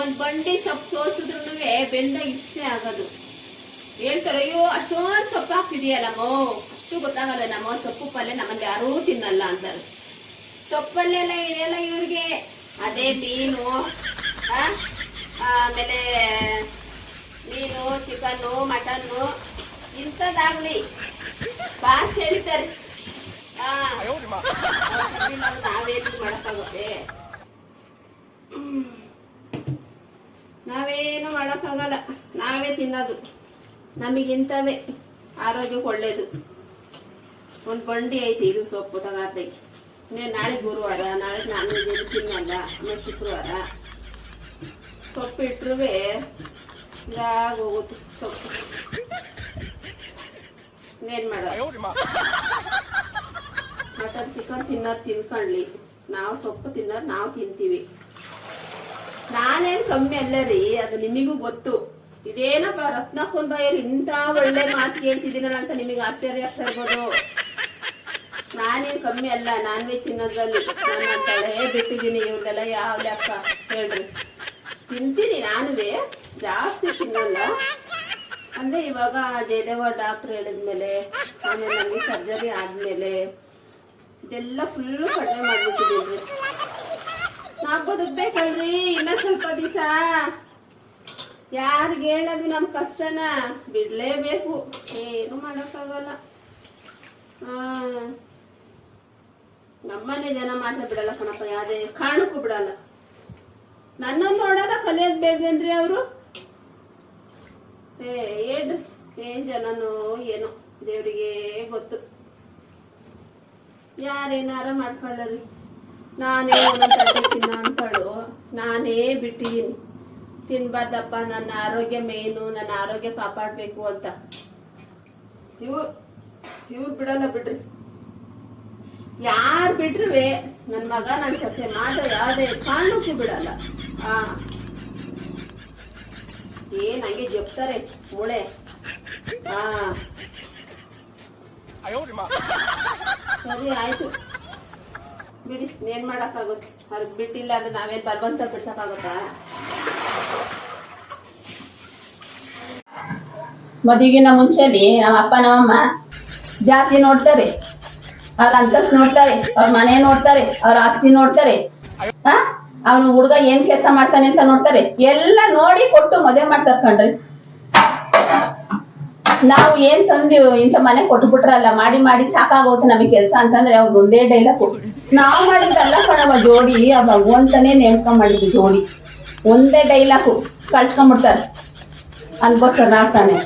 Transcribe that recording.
ಒಂದ್ ಬಂಡಿ ಸೊಪ್ಪು ಸೋಸಿದ್ರು ಬೆಂದ ಇಷ್ಟೇ ಆಗೋದು. ಹೇಳ್ತಾರೆ ಅಯ್ಯೋ ಅಷ್ಟೊಂದು ಸೊಪ್ಪು ಹಾಕ್ತಿದೆಯಲ್ಲಮ್ಮ ಅಷ್ಟು ಗೊತ್ತಾಗಲ್ಲ ನಮ್ಮ ಸೊಪ್ಪು ಪಲ್ಯ ನಮ್ಮಲ್ಲಿ ಯಾರೂ ತಿನ್ನಲ್ಲ ಅಂತಾರೆ. ಸೊಪ್ಪಲ್ಲೆಲ್ಲ ಇಳಿಯಲ್ಲ ಇವ್ರಿಗೆ? ಅದೇ ಮೀನು ಆಮೇಲೆ ಮೀನು ಚಿಕನ್ನು ಮಟನ್ನು ಇಂಥದ್ದಾಗ್ಲಿ. ಬಾಸ್ ಹೇಳ್ತಾರೆ ಆ, ನಾವೇನು ಮಾಡಕ್ಕಾಗುತ್ತೆ ಹ್ಮ್. ನಾವೇನು ಮಾಡಕ್ಕಾಗಲ್ಲ ನಾವೇ ತಿನ್ನೋದು. ನಮಗಿಂತವೇ ಆರೋಗ್ಯಕ್ಕೆ ಒಳ್ಳೇದು. ಒಂದು ಬಂಡಿ ಐತಿ ಇದು ಸೊಪ್ಪು ತಗಾತೆಗೆ ಇನ್ನೇನು ನಾಳೆ ಗುರುವಾರ, ನಾಳೆ ನಾನು ಏನು ತಿನ್ನಲ್ಲ, ಆಮೇಲೆ ಶುಕ್ರವಾರ. ಸೊಪ್ಪು ಇದಾಗಿ ಹೋಗುತ್ತೆ ಸೊಪ್ಪು. ಇನ್ನೇನು ಮಾಡೋದು? ಮಟನ್, ಚಿಕನ್ ತಿನ್ನೋದು ತಿನ್ಕೊಳ್ಳಿ. ನಾವು ಸೊಪ್ಪು ತಿನ್ನೋದು ನಾವು ತಿಂತೀವಿ. ನಾನೇನ್ ಕಮ್ಮಿ ಅಲ್ಲ ರೀ, ಅದು ನಿಮಗೂ ಗೊತ್ತು. ಇದೇನಪ್ಪ ರತ್ನಕ್ಕೊಂದ್ ಬಾಯಲ್ಲಿ ಇಂಥ ಒಳ್ಳೆ ಮಾತು ಕೇಳ್ತಿದ್ದೀನಲ್ಲ ಅಂತ ನಿಮಗೆ ಆಶ್ಚರ್ಯ ಆಗ್ತಾ ಇರ್ಬೋದು. ನಾನೇನ್ ಕಮ್ಮಿ ಅಲ್ಲ, ನಾನ್ ವೆಜ್ ತಿನ್ನೋದ್ರಲ್ಲಿ. ನಾನು ಬಿಟ್ಟಿದ್ದೀನಿ ಇವ್ರದೆಲ್ಲ ಯಾವ ಲೆಕ್ಕ ಹೇಳ್ರಿ. ತಿಂತೀನಿ ನಾನುವೇ, ಜಾಸ್ತಿ ತಿನ್ನಲ್ಲ. ಅಂದ್ರೆ ಇವಾಗ ಜಯದೇವ ಡಾಕ್ಟರ್ ಹೇಳಿದ್ಮೇಲೆ, ಆಮೇಲೆ ನನಗೆ ಸರ್ಜರಿ ಆದ್ಮೇಲೆ, ಇದೆಲ್ಲ ಫುಲ್ಲು ಕಡಿಮೆ ಮಾಡ್ಬಿಟ್ಟಿದ್ದೀನಿ ನಾಲ್ಕು ಬೇಕಲ್ರಿ? ಇನ್ನ ಸ್ವಲ್ಪ ದಿವಸ. ಯಾರಿಗೆ ಹೇಳೋದು ನಮ್ ಕಷ್ಟನ? ಬಿಡ್ಲೇಬೇಕು. ಏನು ಮಾಡಕ್ಕಾಗಲ್ಲ. ನಮ್ಮನೆ ಜನ ಮಾತ್ರ ಬಿಡಲ್ಲ ಕಣಪ್ಪ, ಯಾವುದೇ ಕಾರಣಕ್ಕೂ ಬಿಡಲ್ಲ. ನನ್ನನ್ನು ನೋಡಲ್ಲ ಕಲಿಯೋದ್ ಬೇಡ್ವೇನ್ರಿ ಅವರು? ಏ, ಹೇಳ್ರಿ. ಏನ್ ಜನನೋ ಏನೋ, ದೇವ್ರಿಗೆ ಗೊತ್ತು. ಯಾರೇನಾರ ಮಾಡ್ಕೊಳ್ಳರಿ. ನಾನೇ ತಿನ್ನ ಅಂತಳು ತಿನ್ನೋ ಅಂತಾಳು. ನಾನೇ ಬಿಟ್ಟಿದ್ದೀನಿ ತಿನ್ಬಾರ್ದಪ್ಪ ನನ್ನ ಆರೋಗ್ಯ ಮೇನು ನನ್ನ ಆರೋಗ್ಯ ಕಾಪಾಡ್ಬೇಕು ಅಂತ. ಇವ್ರು ಇವ್ರು ಬಿಡಲ್ಲ ಬಿಡ್ರಿ. ಯಾರು ಬಿಟ್ರುವೆ? ನನ್ನ ಮಗ ನನ್ನ ಸೊಸೆ ಮಾತ್ರ ಯಾವುದೇ ಕಾರಣಕ್ಕೂ ಬಿಡಲ್ಲ. ಆ ಏನ್ ಹಂಗೆ ಜಪ್ತಾರೆ ಮುಳೆ? ಹಾ ಸರಿ ಆಯ್ತು. ಬಿಡಿ ಏನ್ ಮಾಡಕ್ಕಾಗುತ್ತೆ? ಅವ್ರಿಗೆ ಬಿಟ್ಟಿಲ್ಲ ಅಂದ್ರೆ ನಾವೇನ್ ಬಲವಂತ ಬಿಡ್ಸಕ್ಕಾಗುತ್ತಾ? ಮದುವೆಗಿನ ಮುಂಚೆಲಿ ನಮ್ಮ ಅಪ್ಪ, ನಮ್ಮಮ್ಮ ಜಾತಿ ನೋಡ್ತಾರೆ. ಅವ್ರ ಅಂತಸ್ ನೋಡ್ತಾರೆ, ಅವ್ರ ಮನೆ ನೋಡ್ತಾರೆ, ಅವ್ರ ಆಸ್ತಿ ನೋಡ್ತಾರೆ. ಅವನು ಹುಡುಗ ಏನ್ ಕೆಲಸ ಮಾಡ್ತಾನೆ ಅಂತ ನೋಡ್ತಾರೆ. ಎಲ್ಲ ನೋಡಿ ಕೊಟ್ಟು ಮದುವೆ ಮಾಡ್ತಾರೆ ಕಣ್ರಿ. ನಾವು ಏನ್ ತಂದಿವ್ ಇಂಥ ಮನೆ ಕೊಟ್ಬಿಟ್ರಲ್ಲ, ಮಾಡಿ ಮಾಡಿ ಸಾಕಾಗೋದು ನಮಗೆ ಕೆಲಸ ಅಂತಂದ್ರೆ ಅವ್ರು ಒಂದೇ ಡೈಲಾಗ್ ನಾವು ಮಾಡಿದ್ದಲ್ಲ ಕಣವ ಜೋಡಿ ಆ ಭಗವಂತನೇ ನೇಮಕ ಮಾಡಿದ್ದು ಜೋಡಿ. ಒಂದೇ ಡೈಲಾಗು ಕಳ್ಸ್ಕೊಂಡ್ಬಿಡ್ತಾರೆ. ಅನ್ಕೋಸ್ಕರ ಆಗ್ತಾನೆ.